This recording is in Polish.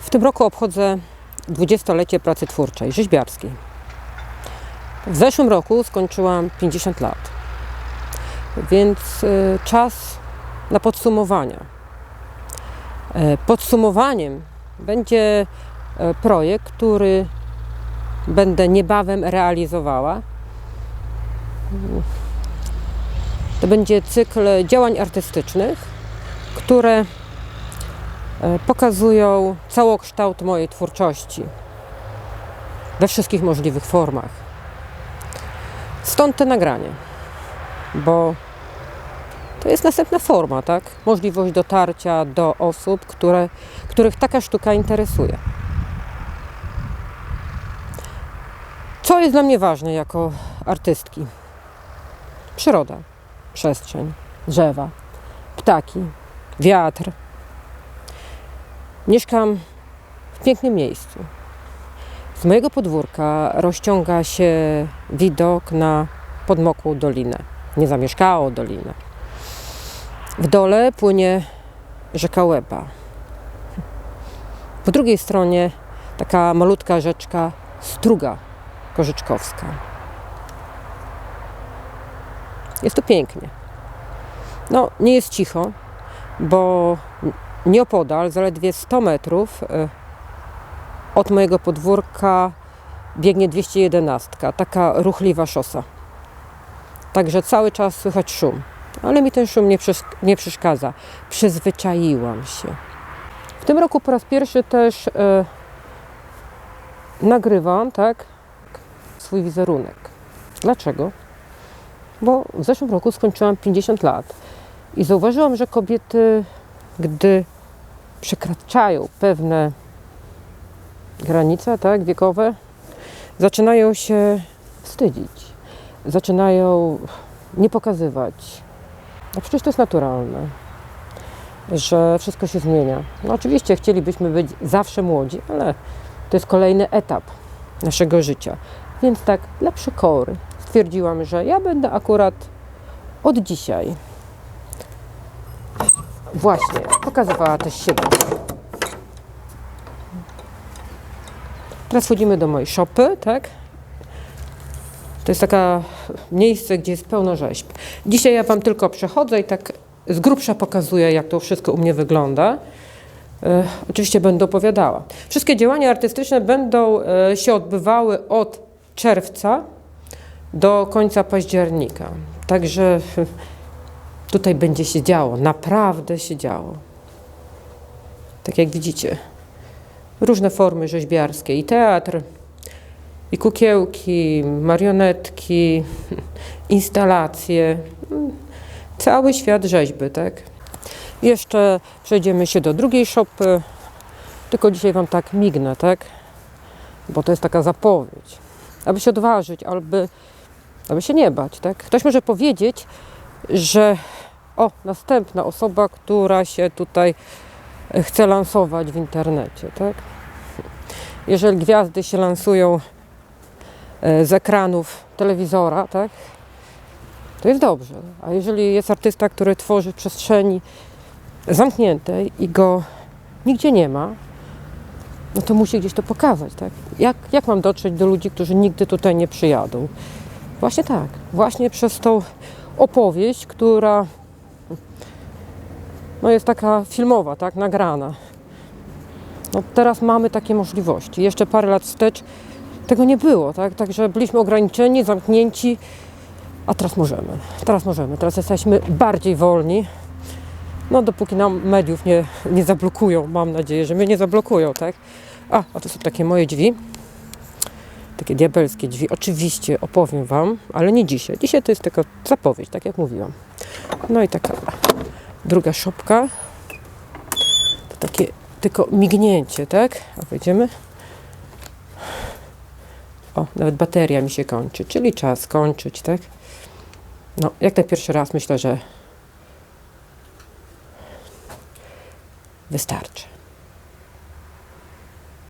W tym roku obchodzę dwudziestolecie pracy twórczej, rzeźbiarskiej. W zeszłym roku skończyłam 50 lat, więc y, czas na podsumowania. E, Podsumowaniem będzie e, projekt, który będę niebawem realizowała. To będzie cykl działań artystycznych, które pokazują całokształt mojej twórczości we wszystkich możliwych formach. Stąd te nagranie, bo to jest następna forma, tak? Możliwość dotarcia do osób, które, których taka sztuka interesuje. Co jest dla mnie ważne jako artystki? Przyroda, przestrzeń, drzewa, ptaki, wiatr. Mieszkam w pięknym miejscu. Z mojego podwórka rozciąga się widok na podmokłą dolinę, niezamieszkałą dolinę. W dole płynie rzeka Łeba. Po drugiej stronie taka malutka rzeczka Struga Korzyczkowska. Jest tu pięknie. No, nie jest cicho, bo nieopodal, zaledwie 100 metrów e, od mojego podwórka biegnie 211, taka ruchliwa szosa. Także cały czas słychać szum, ale mi ten szum nie, nie przeszkadza. Przyzwyczaiłam się. W tym roku po raz pierwszy też e, nagrywam, tak, swój wizerunek. Dlaczego? Bo w zeszłym roku skończyłam 50 lat i zauważyłam, że kobiety, gdy przekraczają pewne granice tak, wiekowe, zaczynają się wstydzić, zaczynają nie pokazywać. No przecież to jest naturalne, że wszystko się zmienia. No oczywiście chcielibyśmy być zawsze młodzi, ale to jest kolejny etap naszego życia. Więc tak dla przekory stwierdziłam, że ja będę akurat od dzisiaj właśnie pokazywała też siebie. Teraz wchodzimy do mojej szopy, tak? To jest taka miejsce, gdzie jest pełno rzeźb. Dzisiaj ja Wam tylko przechodzę i tak z grubsza pokazuję, jak to wszystko u mnie wygląda. E, oczywiście będę opowiadała. Wszystkie działania artystyczne będą e, się odbywały od czerwca do końca października. Także tutaj będzie się działo, naprawdę się działo. Tak jak widzicie, różne formy rzeźbiarskie i teatr, i kukiełki, marionetki, instalacje, cały świat rzeźby, tak? Jeszcze przejdziemy się do drugiej szopy, tylko dzisiaj Wam tak mignę, tak? Bo to jest taka zapowiedź. Aby się odważyć, albo aby się nie bać, tak? Ktoś może powiedzieć, że o, następna osoba, która się tutaj chce lansować w internecie, tak? Jeżeli gwiazdy się lansują e, z ekranów telewizora, tak? To jest dobrze. A jeżeli jest artysta, który tworzy w przestrzeni zamkniętej i go nigdzie nie ma, no to musi gdzieś to pokazać, tak? Jak, jak mam dotrzeć do ludzi, którzy nigdy tutaj nie przyjadą? Właśnie tak. Właśnie przez tą opowieść, która no jest taka filmowa, tak? Nagrana. No teraz mamy takie możliwości. Jeszcze parę lat wstecz tego nie było, tak? Także byliśmy ograniczeni, zamknięci, a teraz możemy. Teraz możemy. Teraz jesteśmy bardziej wolni. No dopóki nam mediów nie, nie zablokują, mam nadzieję, że mnie nie zablokują, tak? A, a to są takie moje drzwi. Takie diabelskie drzwi. Oczywiście opowiem Wam, ale nie dzisiaj. Dzisiaj to jest tylko zapowiedź, tak jak mówiłam. No i taka druga szopka. To takie tylko mignięcie, tak? A wejdziemy. O, nawet bateria mi się kończy, czyli czas kończyć, tak? No, jak na pierwszy raz myślę, że wystarczy.